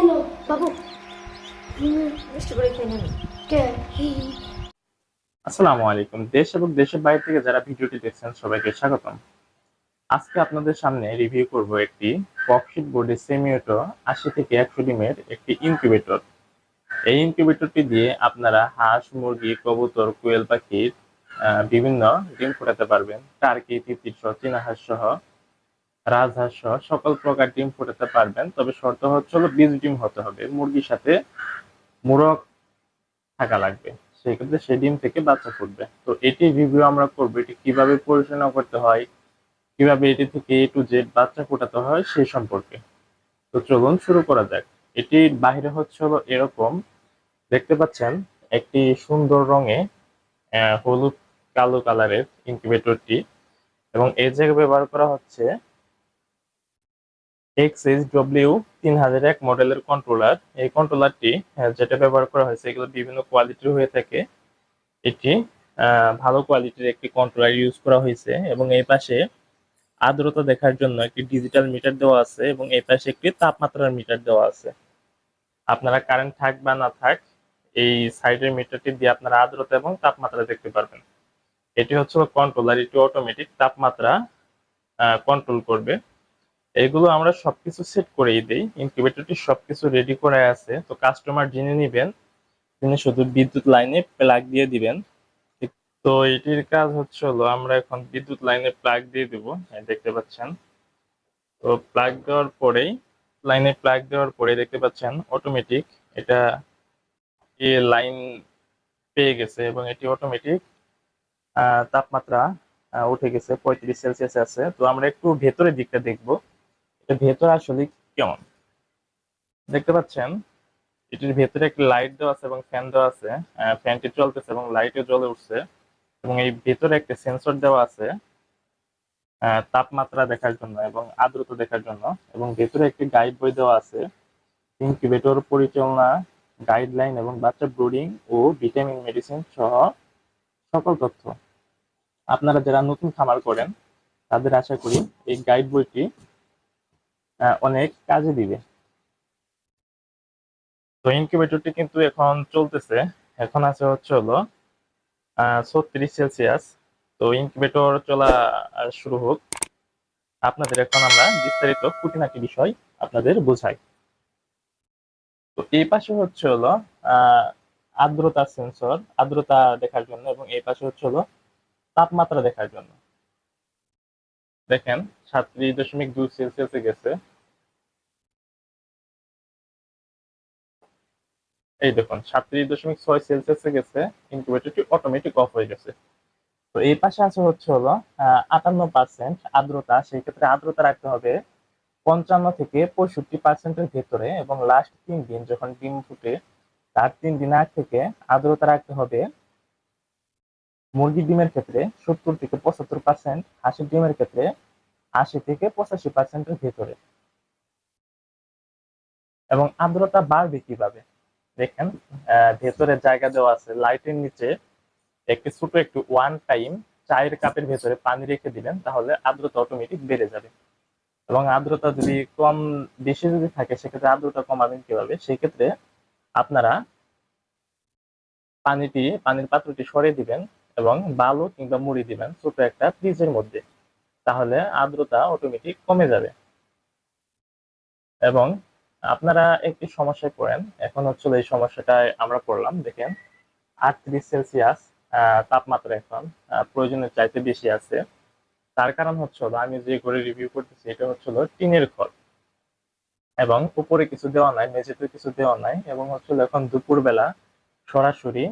এলো বাবু মিষ্টি করে খেয়ে নেন কে আসসালামু আলাইকুম। দেশ এবং দেশের বাইরে থেকে যারা ভিডিওটি দেখছেন সবাইকে স্বাগতম। আজকে আপনাদের সামনে রিভিউ করব একটি পপশিট বোর্ডের সেমিওটো আশি থেকে একশো ডিমের একটি ইনকিউবেটর এই ইনকিউবেটরটি দিয়ে আপনারা হাঁস মুরগি কবুতর কোয়েল পাখির আহ, বিভিন্ন ডিম ফোটাতে পারবেন। টার্কি তিতির সহ চীনা হাঁস সহ রাজহাঁস সহ সকল প্রকার ডিম ফোটাতে পারবেন। তবে শর্ত হচ্ছে হলো বীজ ডিম হতে হবে। মুরগির সাথে মুরগ থাকা লাগবে। সেই ক্ষেত্রে সেই ডিম থেকে বাচ্চা ফুটবে। তো এটি রিভিউ আমরা করব। এটি কীভাবে পরিচালনা করতে হয়, কীভাবে এটি থেকে এ টু জেড বাচ্চা ফোটাতে হয় সেই সম্পর্কে। তো চলুন শুরু করা যাক। এটির বাইরে হচ্ছে হলো এরকম। দেখতে পাচ্ছেন, একটি সুন্দর রঙে হলুদ কালো কালারের ইনকিউবেটরটি এবং এই জায়গায় ব্যবহার করা হচ্ছে এক্স এইচ ডব্লিউ তিন হাজার এক মডেলের কন্ট্রোলার এই কন্ট্রোলারটি যেটা ব্যবহার করা হয়েছে, এগুলো বিভিন্ন কোয়ালিটির হয়ে থাকে। এটি ভালো কোয়ালিটির একটি কন্ট্রোলার ইউজ করা হয়েছে এবং এই পাশে আর্দ্রতা দেখার জন্য একটি ডিজিটাল মিটার দেওয়া আছে এবং এই পাশে একটি তাপমাত্রার মিটার দেওয়া আছে। আপনারা কারেন্ট থাক বা না থাক, এই সাইডের মিটারটি দিয়ে আপনারা আর্দ্রতা এবং তাপমাত্রা দেখতে পারবেন। এটি হচ্ছে কন্ট্রোলার এটি অটোমেটিক তাপমাত্রা কন্ট্রোল করবে। এগুলো আমরা সবকিছু সেট করেই দেই। ইনকিউবেটরটি সবকিছু রেডি করে আছে। তো কাস্টমার যিনি নেবেন, তিনি শুধু বিদ্যুৎ লাইনে প্লাগ দিয়ে দিবেন। তো এটির কাজ হচ্ছে হলো, আমরা এখন বিদ্যুৎ লাইনে প্লাগ দিয়ে দেব। দেখতে পাচ্ছেন। তো প্লাগ দেওয়ার পরেই লাইনে প্লাগ দেওয়ার পরে দেখতে পাচ্ছেন অটোমেটিক এটা লাইন পেয়ে গেছে এবং এটি অটোমেটিক তাপমাত্রা উঠে গেছে, পঁয়ত্রিশ সেলসিয়াস আছে। তো আমরা একটু ভেতরের দিকটা দেখব। এটা ভেতরে আসলে কেমন? দেখতে পাচ্ছেন, এটির ভেতরে একটি লাইট দেওয়া আছে এবং ফ্যান দেওয়া আছে। ফ্যানটি চলতেছে এবং লাইটও জ্বলে উঠছে এবং এই ভেতরে একটা সেন্সর দেওয়া আছে তাপমাত্রা দেখার জন্য এবং আর্দ্রতা দেখার জন্য এবং ভেতরে একটি গাইড বই দেওয়া আছে। ইনকিউবেটর পরিচালনা গাইডলাইন এবং বাচ্চা ব্রুডিং ও ভিটামিন মেডিসিন সহ সকল তথ্য। আপনারা যারা নতুন খামার করেন, তাদের আশা করি এই গাইড বইটি অনেক কাজে দিবে। তো ইনকিউবেটরটি কিন্তু এখন চলতেছে। এখন আছে হচ্ছে হলো ছত্রিশ সেলসিয়াস। তো ইনকিউবেটর চলা শুরু হোক। আপনাদের এখন আমরা বিস্তারিত খুঁটিনাটি বিষয় আপনাদের বোঝাই। তো এই পাশে হচ্ছে হলো আর্দ্রতা সেন্সর আর্দ্রতা দেখার জন্য এবং এই পাশে হচ্ছে হলো, তাপমাত্রা দেখার জন্য। দেখেন সাতত্রিশ দশমিক দুই সেলসিয়াসে গেছে। এই দেখুন সাতত্রিশ দশমিক ছয় সেলসিয়াসে গেছে ইনকিউবেটরটি অটোমেটিক অফ হয়ে গেছে। তো এই পাশে আছে হচ্ছে হলো আটান্ন পার্সেন্ট আর্দ্রতা, সেই ক্ষেত্রে আর্দ্রতা রাখতে হবে পঞ্চান্ন থেকে পঁয়ষট্টি পার্সেন্টের ভেতরে এবং লাস্ট তিন দিন যখন ডিম ফুটে, তার তিন দিন আগ থেকে আর্দ্রতা রাখতে হবে মুরগির ডিমের ক্ষেত্রে সত্তর থেকে পঁচাত্তর পার্সেন্ট হাঁসের ডিমের ক্ষেত্রে আশি থেকে পঁচাশি পার্সেন্টের ভেতরে। এবং আর্দ্রতা বাড়বে কীভাবে? দেখেন ভেতরে জায়গা দেওয়া আছে, লাইটের নিচে একটি ছোট একটু ওয়ান টাইম চায়ের কাপের ভেতরে পানি রেখে দিবেন তাহলে আর্দ্রতা অটোমেটিক বেড়ে যাবে। এবং আর্দ্রতা যদি কম, বেশি যদি থাকে, সেক্ষেত্রে আর্দ্রতা কমাবেন কীভাবে? সেক্ষেত্রে আপনারা পানিটি, পানির পাত্রটি সরিয়ে দিবেন এবং বালু কিংবা মুড়ি দিবেন ছোট একটা ফ্রিজের মধ্যে, তাহলে আর্দ্রতা অটোমেটিক কমে যাবে। এবং আপনারা একটি সমস্যায় পড়েন, এখন হচ্ছে এই সমস্যাটায় আমরা পড়লাম, দেখেন আটত্রিশ সেলসিয়াস তাপমাত্রা এখন প্রয়োজনের চাইতে বেশি আছে। তার কারণ হচ্ছে আমি যে ঘরে রিভিউ করতেছি, এটা হচ্ছে হলো টিনের ঘর এবং উপরে কিছু দেওয়া নাই মেঝেতে কিছু দেওয়া নাই, এবং হচ্ছে হলো এখন দুপুরবেলা সরাসরি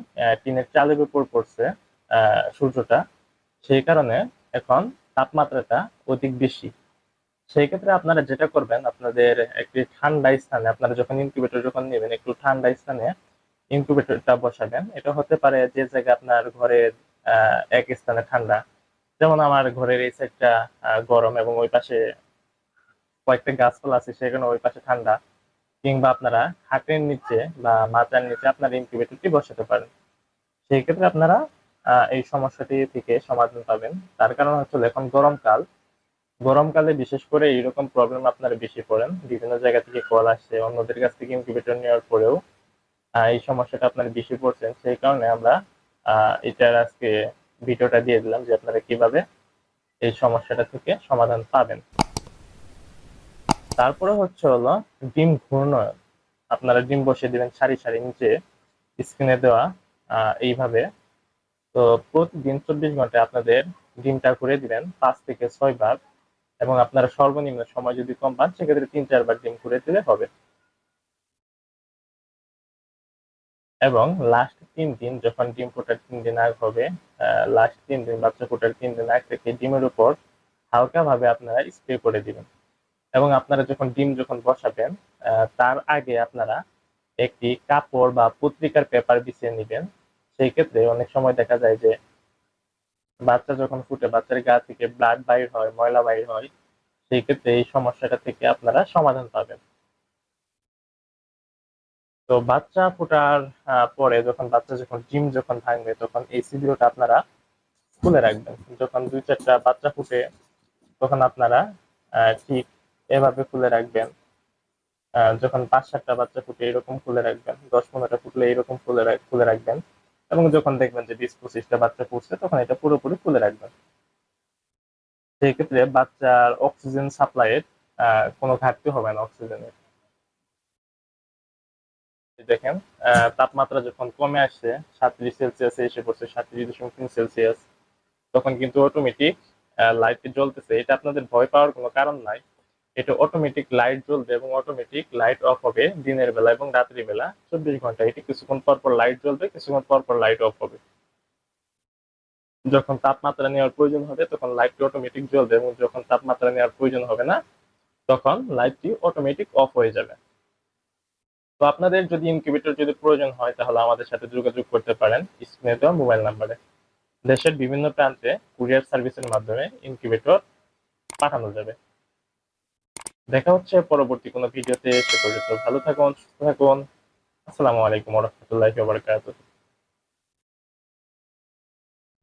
টিনের চালের উপর পড়ছে। সূর্যটা, সেই কারণে এখন তাপমাত্রাটা অধিক বেশি। সেই ক্ষেত্রে আপনারা যেটা করবেন, আপনাদের একটি ঠান্ডা স্থানে, আপনারা যখন ইনকিউবেটর যখন নেবেন, একটু ঠান্ডা স্থানে ইনকিউবেটরটা বসাবেন। এটা হতে পারে যে জায়গায় আপনার ঘরের এক স্থানে ঠান্ডা। যেমন আমার ঘরের এই সাইডটা গরম এবং ওই পাশে কয়েকটা গাছপালা আছে সেখানে ওই পাশে ঠান্ডা। কিংবা আপনারা খাটের নিচে বা মাথার নিচে আপনার ইনকিউবেটরটি বসাতে পারেন। সেই ক্ষেত্রে আপনারা এই সমস্যাটি থেকে সমাধান পাবেন। তার কারণ হচ্ছে এখন গরমকাল। গরমকালে বিশেষ করে এইরকম প্রবলেম আপনারা বেশি পড়েন। বিভিন্ন জায়গা থেকে কল আসছে, অন্যদের কাছ থেকে ইনকিউবেটর নেওয়ার পরেও এই সমস্যাটা আপনারা বেশি পড়ছেন সেই কারণে আমরা এটার আজকে ভিডিওটা দিয়ে দিলাম যে আপনারা কীভাবে এই সমস্যাটা থেকে সমাধান পাবেন। তারপরে হচ্ছে হলো ডিম ঘূর্ণয়ন আপনারা ডিম বসিয়ে দিবেন সারি সারি নিচে, স্ক্রিনে দেওয়া এইভাবে। তো প্রতিদিন চব্বিশ ঘন্টায় আপনাদের ডিমটা করে দিবেন, পাঁচ থেকে ছয় বার এবং আপনারা সর্বনিম্ন সময় যদি কম পান, সেক্ষেত্রে তিন চারবার ডিম করে দিলে হবে। এবং লাস্ট তিন দিন যখন ডিম ফোটার তিন দিন আগ হবে লাস্ট তিন দিন বাচ্চা ফোটার তিন দিন আগ থেকে ডিমের উপর হালকা ভাবে আপনারা স্প্রে করে দিবেন। এবং আপনারা যখন ডিম যখন বসাবেন তার আগে আপনারা একটি কাপড় বা পত্রিকার পেপার বিছিয়ে নেবেন। সেই ক্ষেত্রে অনেক সময় দেখা যায় যে বাচ্চা যখন ফুটে, বাচ্চার গা থেকে ব্লাড বাইর হয়, ময়লা বাইর হয় সেই ক্ষেত্রে এই সমস্যাটা থেকে আপনারা সমাধান পাবেন। তো বাচ্চা ফোটার পরে যখন বাচ্চা যখন ডিম যখন ভাঙবে, তখন এই সিলিওটা আপনারা খুলে রাখবেন। যখন দুই চারটা বাচ্চা ফুটে, তখন আপনারা ঠিক এভাবে খুলে রাখবেন। যখন পাঁচ সাতটা বাচ্চা ফুটে, এরকম খুলে রাখবেন। দশ পনেরোটা ফুটলে এরকম খুলে খুলে রাখবেন। এবং যখন দেখবেন যে বিশ পঁচিশটা বাচ্চা পড়ছে, তখন এটা পুরোপুরি খুলে রাখবেন। সেই ক্ষেত্রে বাচ্চার অক্সিজেন সাপ্লাইয়ের কোনো ঘাটতি হবে না অক্সিজেনের দেখেন তাপমাত্রা যখন কমে আসছে সাতত্রিশ সেলসিয়াস এসে পড়ছে, সাতত্রিশ দশমিক তিন সেলসিয়াস, তখন কিন্তু অটোমেটিক লাইট জ্বলতেছে। এটা আপনাদের ভয় পাওয়ার কোনো কারণ নাই। এটা অটোমেটিক লাইট জ্বলবে এবং অটোমেটিক লাইট অফ হবে দিনের বেলা এবং রাত্রি বেলা। চব্বিশ ঘণ্টা, এটি কিছুক্ষণ পর পর লাইট জ্বলবে, কিছুক্ষণ পর পর লাইট অফ হবে। যখন তাপমাত্রা নেওয়ার প্রয়োজন হবে, তখন লাইটটি অটোমেটিক জ্বলবে এবং যখন তাপমাত্রা নেওয়ার প্রয়োজন হবে না, তখন লাইটটি অটোমেটিক অফ হয়ে যাবে। তো আপনাদের যদি ইনকিউবেটর যদি প্রয়োজন হয়, তাহলে আমাদের সাথে যোগাযোগ করতে পারেন স্ক্রিনে দেওয়া মোবাইল নাম্বারে দেশের বিভিন্ন প্রান্তে কুরিয়ার সার্ভিসের মাধ্যমে ইনকিউবেটর পাঠানো যাবে। দেখা হচ্ছে পরবর্তী কোনো ভিডিওতে। সে পর্যন্ত ভালো থাকুন সুস্থ থাকুন। আসসালামু আলাইকুম রহমতুল্লাহ